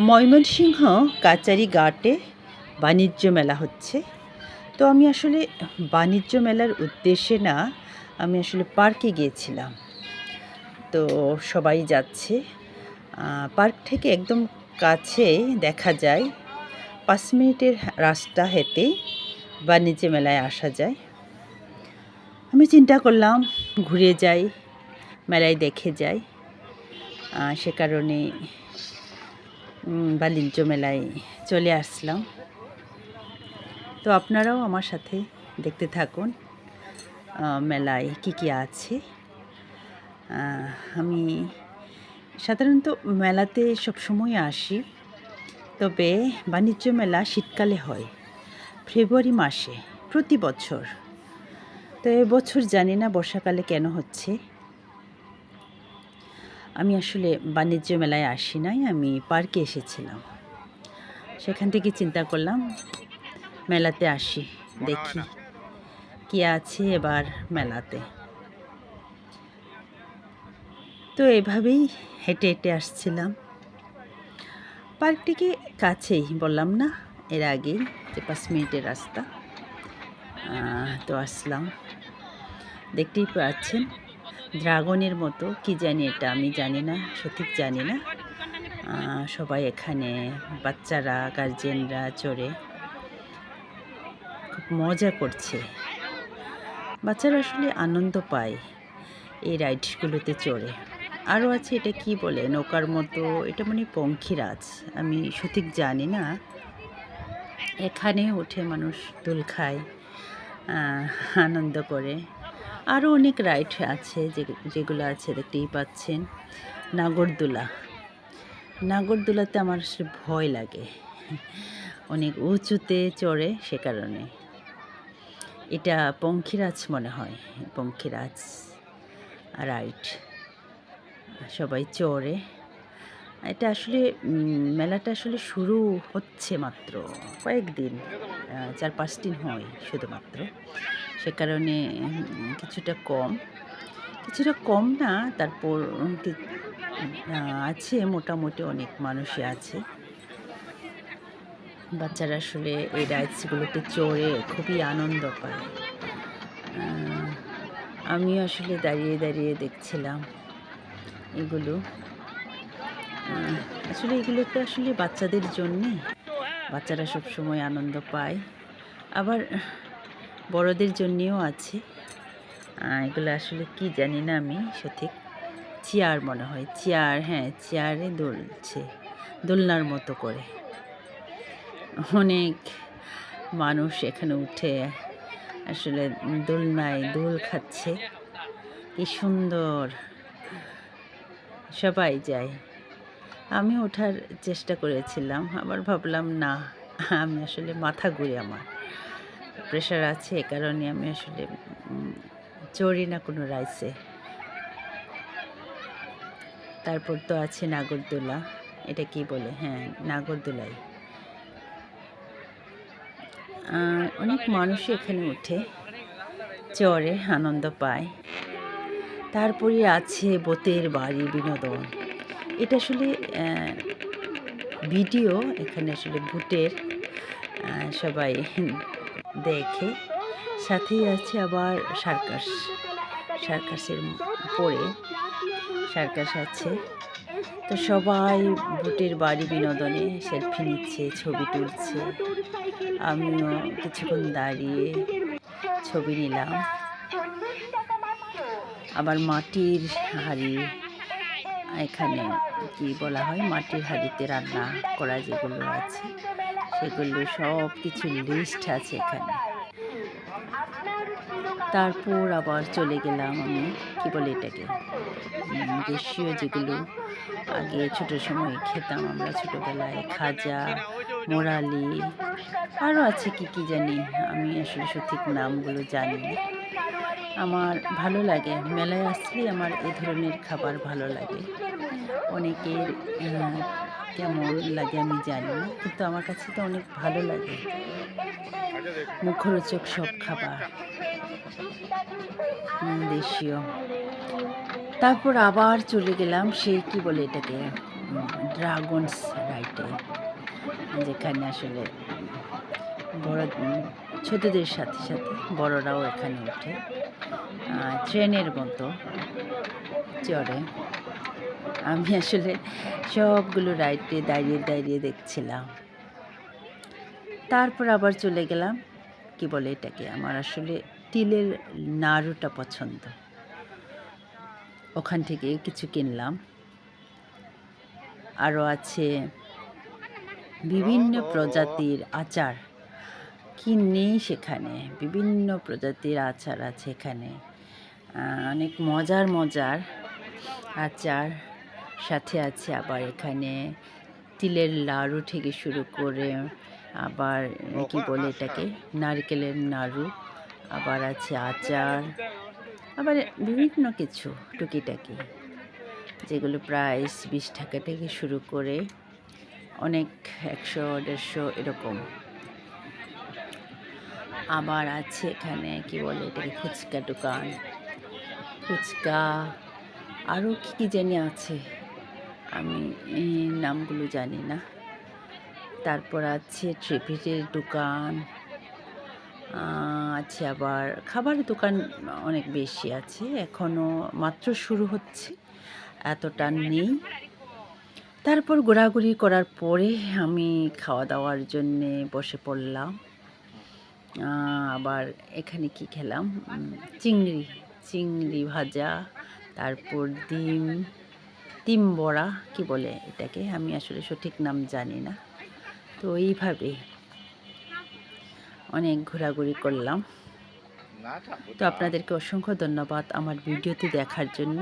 ময়মনসিংহ কাচারি ঘাটে বাণিজ্য মেলা হচ্ছে। তো আমি আসলে বাণিজ্য মেলার উদ্দেশ্যে না, আমি আসলে পার্কে গিয়েছিলাম। তো সবাই যাচ্ছে। পার্ক থেকে একদম কাছে দেখা যায়, পাঁচ মিনিটের রাস্তা হেঁটে বাণিজ্য মেলায় আসা যায়। আমি চিন্তা করলাম, ঘুরে যাই, মেলায় দেখে যাই। সে কারণে বাণিজ্য মেলায় চলে আসলাম। তো আপনারাও আমার সাথে দেখতে থাকুন মেলায় কি কি আছে। আমি সাধারণত মেলাতে সবসময় আসি, তবে বাণিজ্য মেলা শীতকালে হয়, ফেব্রুয়ারি মাসে, প্রতি বছর। তো এবছর জানি না বর্ষাকালে কেন হচ্ছে। আমি আসলে বাণিজ্য মেলায় আসি নাই, আমি পার্কে এসেছিলাম। সেখান থেকে চিন্তা করলাম, মেলাতে আসি, দেখি কি আছে এবার মেলাতে। তো এভাবেই হেঁটে হেঁটে আসছিলাম। পার্কটিকে কাছেই বললাম না, এর আগেই যে পাঁচ মিনিটের রাস্তা। তো আসলাম। দেখতেই পাচ্ছেন ড্রাগনের মতো, কি জানি এটা আমি জানি না, সঠিক জানি না। সবাই এখানে বাচ্চারা গার্জেনরা চড়ে খুব মজা করছে। বাচ্চারা আসলে আনন্দ পায় এই রাইডসগুলোতে চড়ে। আরও আছে এটা কি বলে, নৌকার মতো, এটা মানে পঙ্খিরাজ, আমি সঠিক জানি না। এখানে উঠে মানুষ দুল খায় আনন্দ করে। আরও অনেক রাইড আছে যেগুলো আছে, দেখতেই পাচ্ছেন। নাগরদোলা। নাগরদোলাতে আমার ভয় লাগে। অনেক উঁচুতে চড়ে সে কারণে। এটা পঙ্খিরাজ মনে হয়। পঙ্খিরাজ রাইট সবাই চড়ে। এটা আসলে মেলাটা আসলে শুরু হচ্ছে মাত্র কয়েকদিন চার পাঁচ দিন হয় শুধুমাত্র। সে কারণে কিছুটা কম। কিছুটা কম না, তারপর আছে, মোটামুটি অনেক মানুষই আছে। বাচ্চারা আসলে এই রাইডসগুলোতে চড়ে খুবই আনন্দ পায়। আমিও আসলে দাঁড়িয়ে দাঁড়িয়ে দেখছিলাম এগুলো। আসলে এগুলো তো আসলে বাচ্চাদের জন্যে। বাচ্চারা সব সময় আনন্দ পায়। আবার বড়দের জন্যেও আছে। এগুলো আসলে কি জানি না আমি, সঠিক। চেয়ার মনে হয়, চেয়ার হ্যাঁ চেয়ারে দুলছে, দোলনার মতো করে। অনেক মানুষ এখানে উঠে আসলে দোলনায় দোল খাচ্ছে। কি সুন্দর। সবাই যায়। আমি ওঠার চেষ্টা করেছিলাম, আবার ভাবলাম না, আমি আসলে মাথা ঘুরে আমার। প্রেশার আছে এ কারণে আমি আসলে চড়ি না কোনো রাইসে তারপর তো আছে নাগরদোলা এটা কি বলে? হ্যাঁ নাগরদোলাই। অনেক মানুষই এখানে উঠে চড়ে আনন্দ পায়। তারপরে আছে বোতের বাড়ি বিনোদন। এটা আসলে ভিডিও এখানে আসলে আহ, সবাই দেখে সাথেই আছে আবার সার্কাস। সার্কাসের পরে সার্কাস আছে। তো সবাই বুটের বাড়ি বিনোদনে সেলফি নিচ্ছে, ছবি তুলছে। আমিও কিছুক্ষণ দাঁড়িয়ে ছবি নিলাম। আবার মাটির হাঁড়ি এখানে কি বলা হয়? মাটির হাঁড়িতে রান্না করা যেগুলো আছে। সেগুলো সব কিছু লিস্ট আছে এখানে। তারপর আবার চলে গেলাম আমি, কি বলে এটাকে? দেশীয় যেগুলো আগে ছোট সময় খেতাম আমরা, ছোটবেলায় খাজা, মোরালি আরও আছে কি কি জানি, আমি আসলে সঠিক নামগুলো জানি না। আমার ভালো লাগে, মেলায় আসলেই আমার এ ধরনের খাবার ভালো লাগে। অনেকের কেমন লাগে আমি জানি না, কিন্তু আমার কাছে তো অনেক ভালো লাগে। মুখরোচক সব খাবার। দেশীয়। তারপর আবার চলে গেলাম সেই কি বলে এটাকে? ড্রাগনস রাইটে, যেখানে আসলে বড়, ছোটদের সাথে সাথে বড়রাও এখানে ওঠে। ট্রেনের মতো চড়ে। আমি আসলে সবগুলো রাইডে দাঁড়িয়ে দাঁড়িয়ে দেখছিলাম। তারপর আবার চলে গেলাম। কি বলে এটাকে? আমার আসলে তিলের নাড়ুটা পছন্দ। ওখান থেকে কিছু কিনলাম। আরও আছে বিভিন্ন প্রজাতির আচার। কি নেই সেখানে? বিভিন্ন প্রজাতির আচার আছে এখানে। অনেক মজার মজার আচার। সাথে আছে আবার এখানে তিলের লাড়ু থেকে শুরু করে আবার কি বলে এটাকে? নারকেলের নাড়ু, আবার আছে আচার, আবার বিভিন্ন কিছু টুকিটাকি, যেগুলো প্রাইস বিশ টাকা থেকে শুরু করে অনেক একশো, দেড়শো এরকম। আবার আছে এখানে, কি বলে এটাকে, ফুচকা দোকান। ফুচকা আরও কী কী জানি আছে। আমি এই নামগুলো জানি না। তারপর আছে ট্রিপিটের দোকান আছে আবার খাবারের দোকান অনেক বেশি আছে এখনও মাত্র শুরু হচ্ছে, এতটা নেই। তারপর ঘোরাঘুরি করার পরে আমি খাওয়া দাওয়ার জন্যে বসে পড়লাম। আবার এখানে কি খেলাম? চিংড়ি চিংড়ি ভাজা, তারপর ডিম ডিম বড়া কি বলে এটাকে? আমি আসলে সঠিক নাম জানি না। তো এইভাবে অনেক ঘোরাঘুরি করলাম। তো আপনাদেরকে অসংখ্য ধন্যবাদ আমার ভিডিওতে দেখার জন্য।